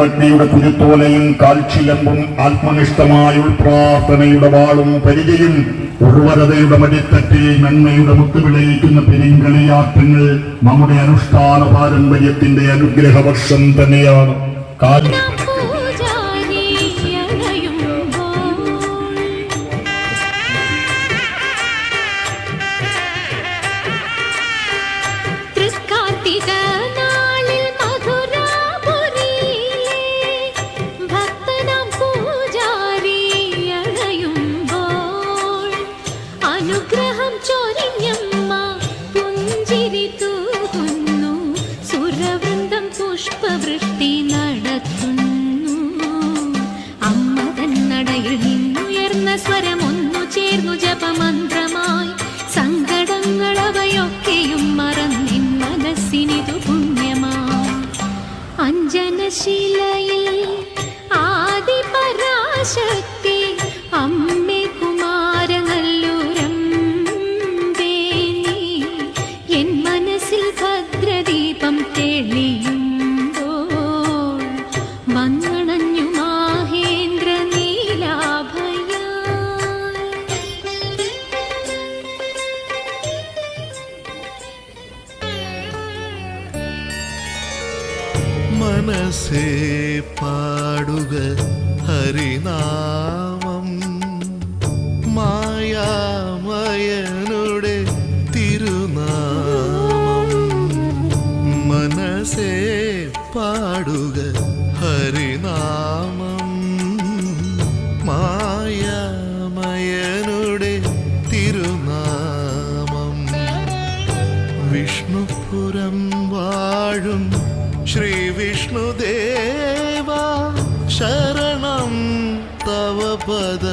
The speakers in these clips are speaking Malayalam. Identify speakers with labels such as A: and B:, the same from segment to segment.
A: ഭക്തിയുടെ കുരുത്തോലയും കാൽച്ചിലമ്പും ആത്മനിഷ്ഠമായ ഉൾപ്രാർത്ഥനയുടെ വാളും പരിചയും ഉർവരതയുടെ മടിത്തട്ടിൽ നന്മയുടെ മുത്ത് വിളയിക്കുന്ന പെരിങ്കളിയാട്ടങ്ങൾ നമ്മുടെ അനുഷ്ഠാന പാരമ്പര്യത്തിന്റെ അനുഗ്രഹവർഷം തന്നെയാണ്. കാലം
B: അഞ്ജനശിലയിൽ ആദിപരാശക്തി
C: വിഷ്ണുപുരം വാഴും. ശ്രീ വിഷ്ണുദേവ ശരണം തവ പദ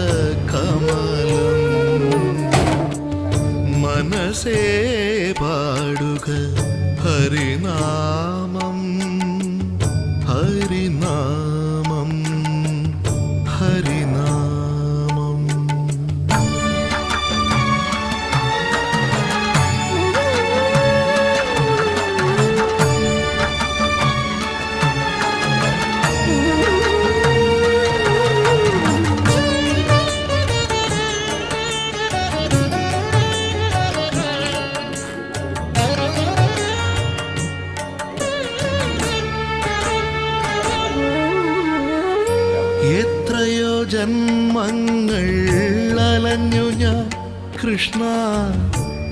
C: കമലം മനസേ പാടുക ഹരിനാമം ജന്മങ്ങൾ അലഞ്ഞു ഞാൻ. കൃഷ്ണ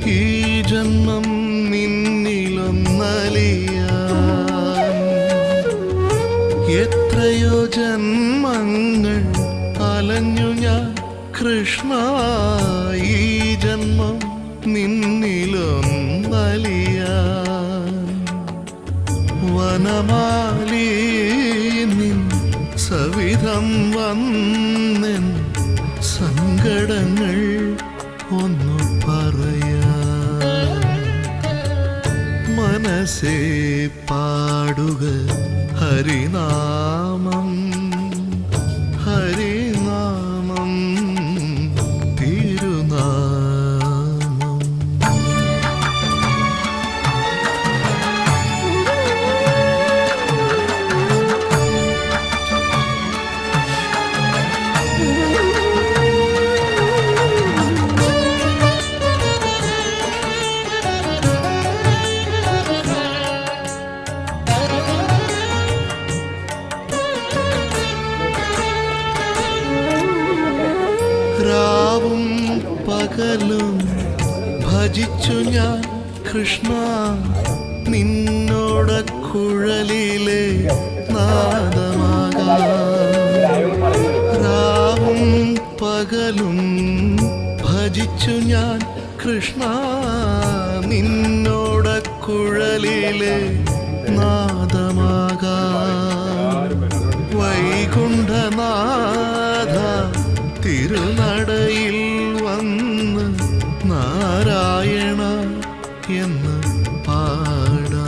C: ഈ ജന്മം നിന്നിലൊന്നലിയാൻ എത്രയോ ജന്മങ്ങൾ അലഞ്ഞു ഞാൻ. കൃഷ്ണ ഈ ജന്മം നിന്നിലൊന്നലിയാൻ വനമാലി നിൻ സവിധം വന്നെൻ സങ്കടങ്ങൾ ഒന്നു പറയാ. മനസ്സേ പാടുക ഹരിനാമം എന്ന് പാടാ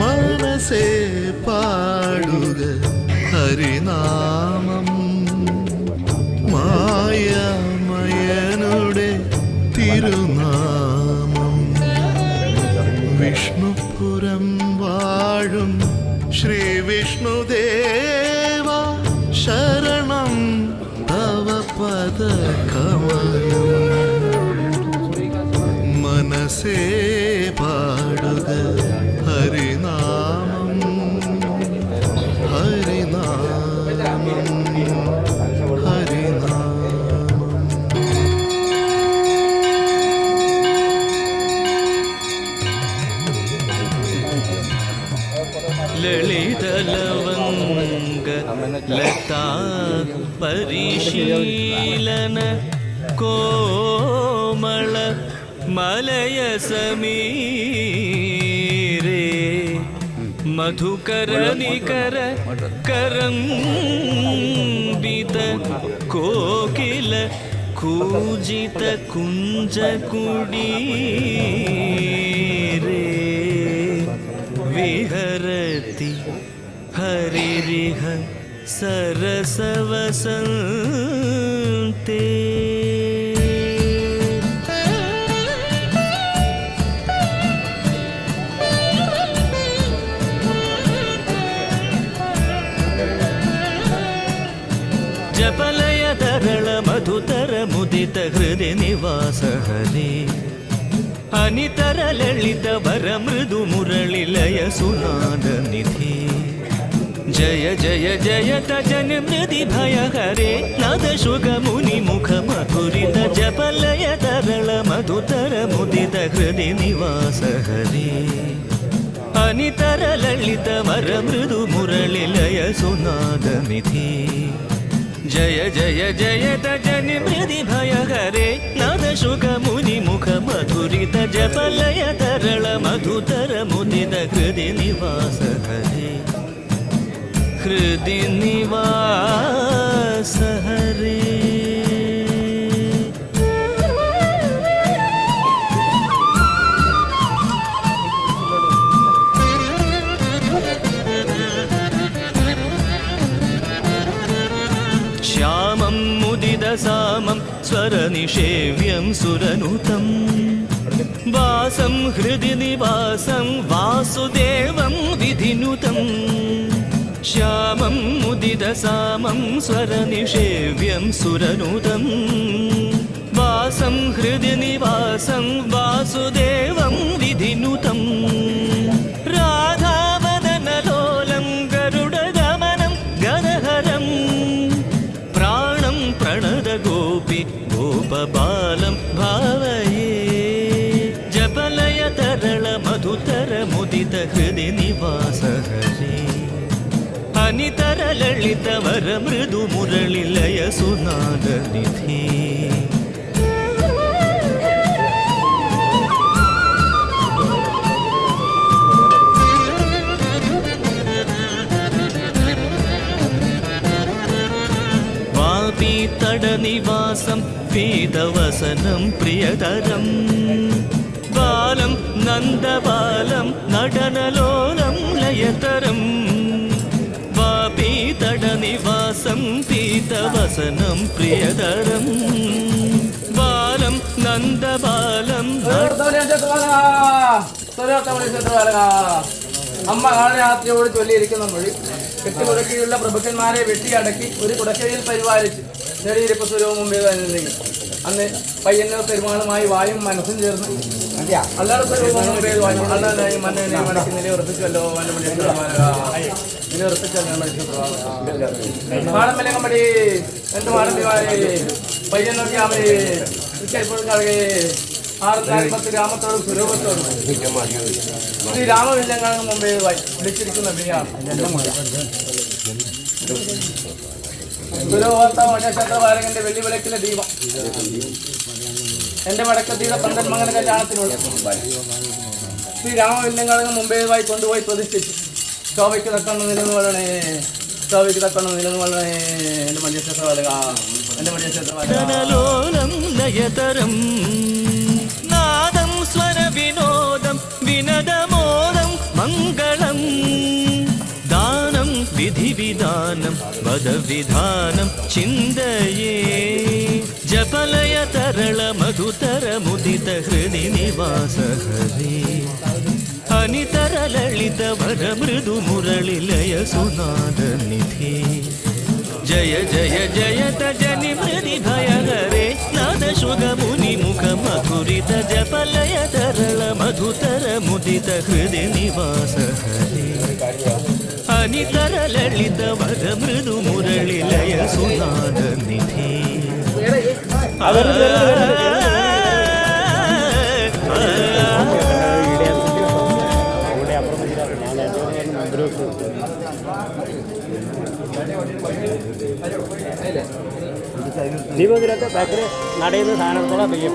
C: മനസ്സേ പാടുക ഹരിനാമം.
D: പരിശീലന കോമള മലയ സമീരേ. മധുകര നികര കരംബിത കോകില കൂജിത കുഞ്ച കുടീരേ വിഹരതി ഹരിരിഹ सरसवसन्ते हृदि निवास हरे अनितर ललित वर मृदु मुरळिलय सुनाद निधि जय जय जयत जनमृदि भयहरे नदशुगमुनिमुखमधुरित जपलय तरलमधुतर मुदित हृदि निवास हरे अनितर ललित वर मृदु मुरलिलय सुनादमिति జయ జయ జయత జని మృది భయహరే నాద శుగ ముని ముఖ మధురిత జపలయ తరళ మధుతర ముదిత హృది నివాస హరే हृदि निवास हरे श्यामं मुदिदसामं स्वरनिषेव्यं सुरनुतम् वासं हृदि निवासं वासुदेवं विधिनुतम् श्यामं मुदिदशामं स्वरनिषेव्यं सुरनुतं वासं हृदि निवासं वासुदेवं विधिनुतम् അനിതര ലളിത വര മൃദു മുരളി ലയ സുനാദ നിധി വാപി തടനിവാസം പീതവസനം പ്രിയതരം ബാലം നന്ദബാലം നടനലോലം ലയതരം വാപി തടനിവാസം പീതവസനം പ്രിയതരം. ബാലം നന്ദബാലം
E: അമ്മ കാളയാത്രയോട് ചൊല്ലിയിരിക്കുന്ന മൊഴി കെട്ടുകുടക്കിയുള്ള പ്രഭുക്കന്മാരെ വെട്ടിയടക്കി ഒരു കുടക്കയിൽ പരിപാലിച്ച് ചെറിയിരിപ്പ് സ്വരവും മുമ്പേ തന്നെ അന്ന് പയ്യന്നൂർ പെരുമാളുമായി വായും മനസ്സും ചേർന്ന് അല്ലാതെ സ്വരൂപം മുമ്പേ വായും അല്ലാതെ മണ്ണിനെ മണിക്ക് നിലയുറപ്പിച്ചല്ലോ മാടമ്പലെ കമ്പടി എന്ത് മാടമ്പിമാരെ സ്വരൂപത്തോടും ശ്രീ രാമവില്ലങ്ങാണ് മുമ്പേ വിളിച്ചിരിക്കുന്ന എന്റെ വടക്കത്തീര പന്തൻ മകന കല്യാണത്തിനുള്ള ശ്രീ രാമവില്ലങ്ങൾക്ക് മുമ്പേവായി കൊണ്ടുപോയി പ്രതിഷ്ഠിച്ചു. ശോഭയ്ക്ക് തക്കണം നിലന്ന് വളണേ ശോഭയ്ക്ക് തക്കണം നിലന്ന് വളണേ എന്റെ മണ്ഡ്യക്ഷേത്ര വലക
D: ജനലോലം ലയതരം നാദം സ്വരവിനോദം വിനദമോദം മംഗളം. ദാനം വിധിവിധാനം വധവിധാനം ചിന്തയേ. ജപലയ തരള മധുതര മുദിത ഹൃദി നിവാസ ഹരേ ಧ್ವನಿತರಲಳಿತ ಭರ ಮೃದು ಮುರಳಿಲಯ ಸುನಾದ ನಿಧಿ. ಜಯ ಜಯ ಜಯತ ಜನಿ ಮೃದಿ ಭಯ ಹರೆ ನಾದ ಶುಗ ಮುನಿ ಮುಖ ಮಧುರಿತ ಜಪಲಯ ತರಳ ಮಧುತರ ಮುದಿತ ಹೃದಯ ನಿವಾಸ ಹರೆ. ಅನಿತರ ಲಳಿತ ಭಜ ಮೃದು ಮುರಳಿಲಯ ಸುನಾದ ನಿಧಿ.
F: ദീപഗ്രഹത്തെ ബാക്കിൽ നടയുന്ന സാധനത്തോളം പെയ്യും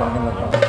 C: 长那
F: 么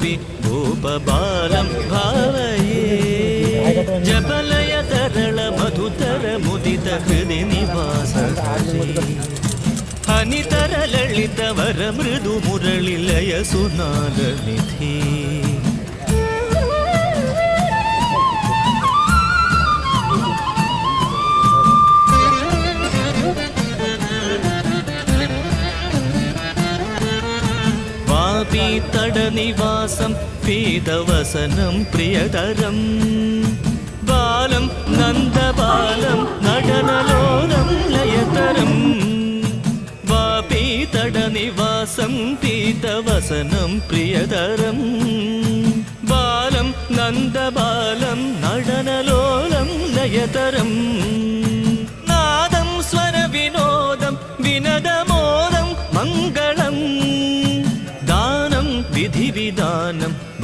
F: रूपि भूपबालं
D: भावये जबलय तरल मधुतर मुदित हृदि निवास हनितर ललित वर मृदु मुरळिलय सुनाद निधि തടനിവാസം പീതവസനം പ്രിയതരം. ബാലം നന്ദബാലം നടനലോലം ലയതരം വാ തടനിവാസം പീതവസനം പ്രിയതരം. ബാലം നന്ദബാലം നടനലോലം ലയതരം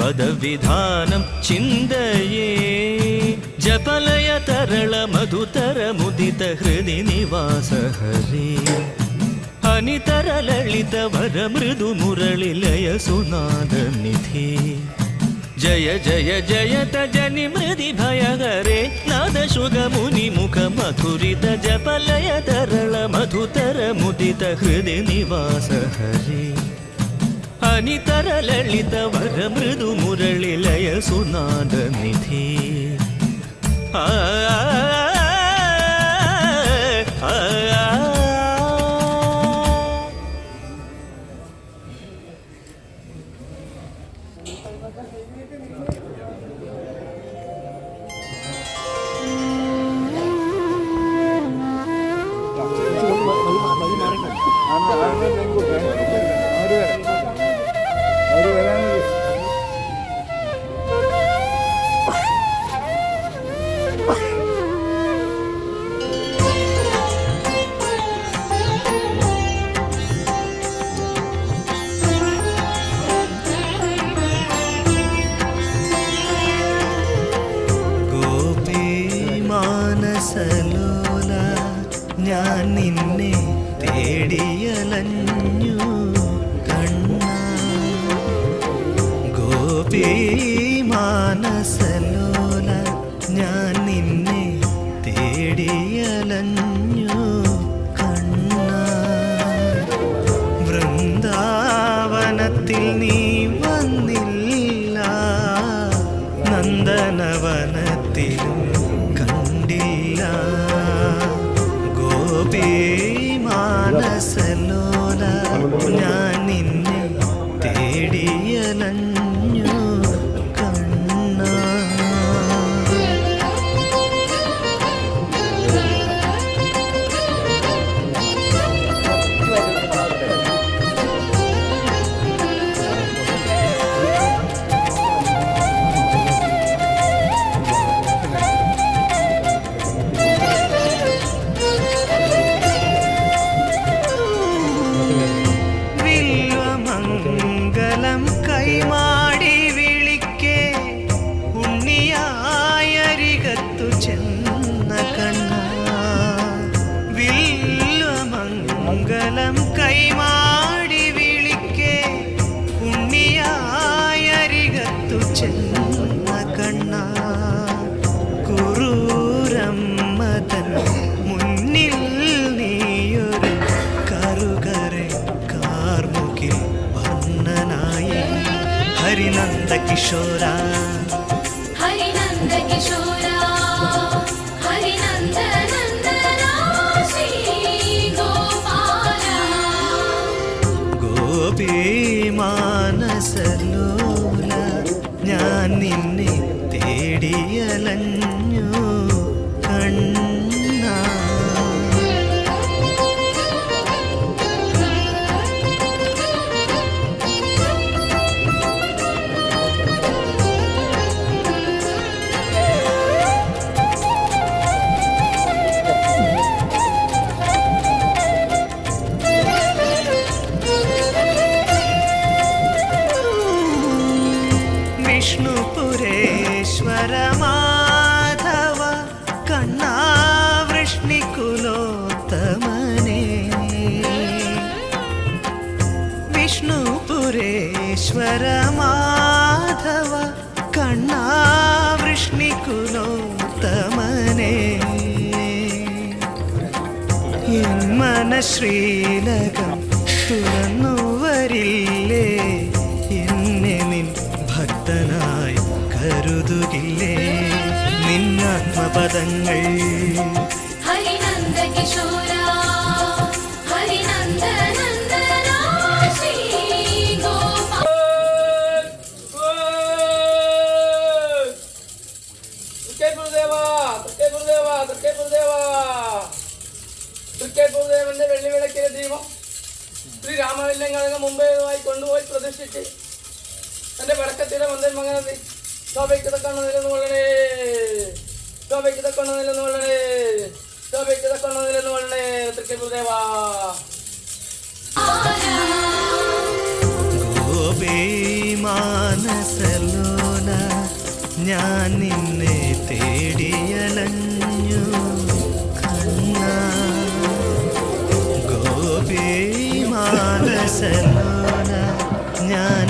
D: വദവിധാനം ചിന്തയേ. ജപലയ തരള മധുതര മുദിത ഹൃദി നിവാസ ഹരേ. അനിതര ലളിത വര മൃദു മുരളിലയ സുനാദ നിധി. ജയ ജയ ജയത ജനി മൃതി ഭയഹരേ നാദ ശുഗ മുഖ മധുരിത ജപലയ തരള മധുതര മുദിത ഹൃദി നിവാസ ഹരേ. അനിതര ലളിത വര മൃദു മുരളിലയ സുനാദ നിധി ആ ആ, ആ,
B: বিশ্বরা ശ്രീ
E: രാമവില്ലങ്ങളങ്ങ് മുമ്പേതുമായി കൊണ്ടുപോയി പ്രതിഷ്ഠിച്ച് തന്റെ വടക്കത്തിലെ മന്ദൻ മകനത്തി ശോഭയ്ക്ക് തക്കണ്ണ നിലന്ന് കൊള്ളണേ. ശോഭയ്ക്ക് തക്കണ്ണ നിലന്ന് കൊള്ളണേ. ശോഭയ്ക്ക് തക്കണ്ണ നിലന്ന് കൊള്ളണേ. തൃക്കേ ഗുരുദേവ
B: ഞാൻ നിന്നെ മാനസലോല ഞാൻ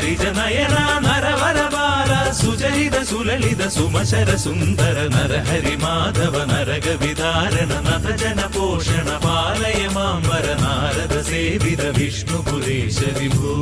G: വാരിജ നയന നരവര ബാല സുചരിത സുലളിത സുമശര സുന്ദര നരഹരി മാധവ നരക വിധാരണ നത ജന പോഷണ പാലയ മാം വര നാരദ സേവിത വിഷ്ണുപുരേശ വിഭോ